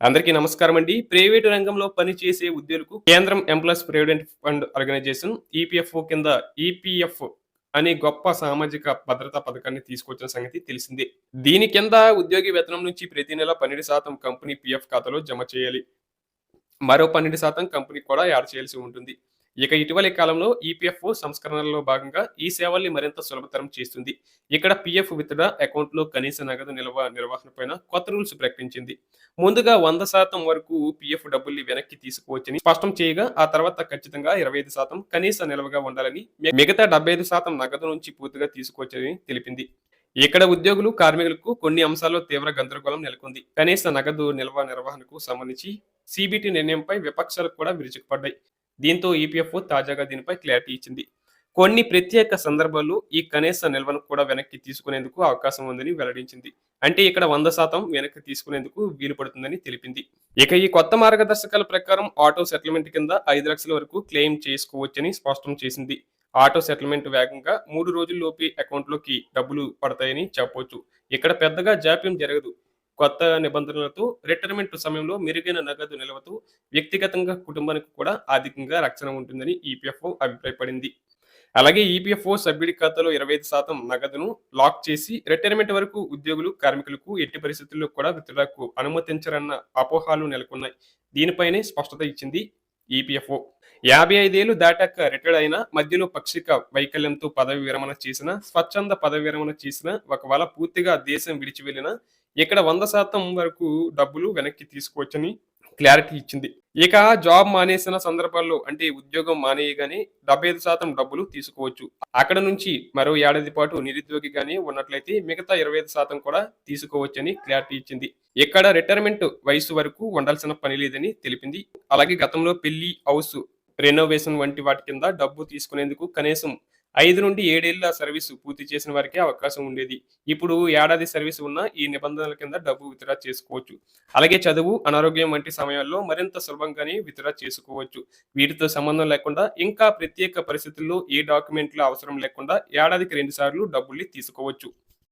అందరికీ నమస్కారం అండి. ప్రైవేటు రంగంలో పనిచేసే ఉద్యోగులకు కేంద్రం employees provident fund organisation EPFO కింద ఈపీఎఫ్ అనే గొప్ప సామాజిక భద్రతా పథకాన్ని తీసుకొచ్చిన సంగతి తెలిసిందే. దీని కింద ఉద్యోగి వేతనం నుంచి ప్రతి నెల పన్నెండు శాతం కంపెనీ పిఎఫ్ ఖాతాలో జమ చేయాలి. మరో పన్నెండు శాతం కంపెనీ కూడా యాడ్ చేయాల్సి ఉంటుంది. ఇక ఇటీవలి కాలంలో ఈపీఎఫ్ఓ సంస్కరణలో భాగంగా ఈ సేవల్ని మరింత సులభతరం చేస్తుంది. ఇక్కడ పిఎఫ్ విత్డ్రా అకౌంట్లో కనీస నగదు నిల్వ నిర్వహణ పైన కొత్త రూల్స్ ప్రకటించింది. ముందుగా వంద శాతం వరకు పిఎఫ్ డబ్బుల్ని వెనక్కి తీసుకోవచ్చని స్పష్టం చేయగా ఆ తర్వాత ఖచ్చితంగా ఇరవై ఐదు శాతం కనీస నిల్వగా ఉండాలని మిగతా డెబ్బై ఐదు శాతం నగదు నుంచి పూర్తిగా తీసుకోవచ్చని తెలిపింది. ఇక్కడ ఉద్యోగులు కార్మికులకు కొన్ని అంశాల్లో తీవ్ర గందరగోళం నెలకొంది. కనీస నగదు నిల్వ నిర్వహణకు సంబంధించి సిబిటి నిర్ణయంపై విపక్షాలు కూడా విరుచుకుపడ్డాయి. దీంతో ఈపీఎఫ్ఓ తాజాగా దీనిపై క్లారిటీ ఇచ్చింది. కొన్ని ప్రత్యేక సందర్భాల్లో ఈ కనీస నిల్వను కూడా వెనక్కి తీసుకునేందుకు అవకాశం ఉందని వెల్లడించింది. అంటే ఇక్కడ వంద శాతం వెనక్కి తీసుకునేందుకు వీలు పడుతుందని తెలిపింది. ఇక ఈ కొత్త మార్గదర్శకాల ప్రకారం ఆటో సెటిల్మెంట్ కింద ఐదు లక్షల వరకు క్లెయిమ్ చేసుకోవచ్చని స్పష్టం చేసింది. ఆటో సెటిల్మెంట్ వేగంగా మూడు రోజుల్లోపే అకౌంట్లోకి డబ్బులు పడతాయని చెప్పవచ్చు ఇక్కడ పెద్దగా జాప్యం జరగదు. కొత్త నిబంధనలతో రిటైర్మెంట్ సమయంలో మెరుగైన నగదు నిల్వతో వ్యక్తిగతంగా కుటుంబానికి కూడా ఆర్థికంగా రక్షణ ఉంటుందని ఈపీఎఫ్ఓ అభిప్రాయపడింది. అలాగే ఈపీఎఫ్ఓ సభ్యుడి ఖాతాలో ఇరవై ఐదు శాతం నగదును లాక్ చేసి రిటైర్మెంట్ వరకు ఉద్యోగులు కార్మికులకు ఎట్టి పరిస్థితుల్లో కూడా విత్డ్రాకు అనుమతించరన్న అపోహాలు నెలకొన్నాయి. దీనిపైనే స్పష్టత ఇచ్చింది ఈపీఎఫ్ఓ. యాభై ఐదేళ్ళు దాటాక రిటైర్డ్ అయిన మధ్యలో పక్షిక వైకల్యంతో పదవి విరమణ చేసిన స్వచ్ఛంద పదవి విరమణ చేసిన ఒకవేళ పూర్తిగా దేశం విడిచి వెళ్ళిన ఇక్కడ వంద శాతం వరకు డబ్బులు వెనక్కి తీసుకోవచ్చని క్లారిటీ ఇచ్చింది. ఇక జాబ్ మానేసిన సందర్భాల్లో అంటే ఉద్యోగం మానేయగానే డెబ్బై ఐదు శాతం డబ్బులు తీసుకోవచ్చు. అక్కడ నుంచి మరో ఏడాది పాటు నిరుద్యోగిగానే ఉన్నట్లయితే మిగతా ఇరవై ఐదు శాతం కూడా తీసుకోవచ్చని క్లారిటీ ఇచ్చింది. ఇక్కడ రిటైర్మెంట్ వయసు వరకు ఉండాల్సిన పని లేదని తెలిపింది. అలాగే గతంలో పెళ్ళి హౌస్ రెనోవేషన్ వంటి వాటి కింద డబ్బు తీసుకునేందుకు కనీసం ఐదు నుండి ఏడేళ్ళ సర్వీసు పూర్తి చేసిన వారికే అవకాశం ఉండేది. ఇప్పుడు ఏడాది సర్వీస్ ఉన్న ఈ నిబంధనల కింద డబ్బు విత్డ్రా చేసుకోవచ్చు. అలాగే చదువు అనారోగ్యం వంటి సమయాల్లో మరింత సులభంగానే విత్డ్రా చేసుకోవచ్చు. వీటితో సంబంధం లేకుండా ఇంకా ప్రత్యేక పరిస్థితుల్లో ఏ డాక్యుమెంట్లు అవసరం లేకుండా ఏడాదికి రెండు సార్లు డబ్బుల్ని తీసుకోవచ్చు.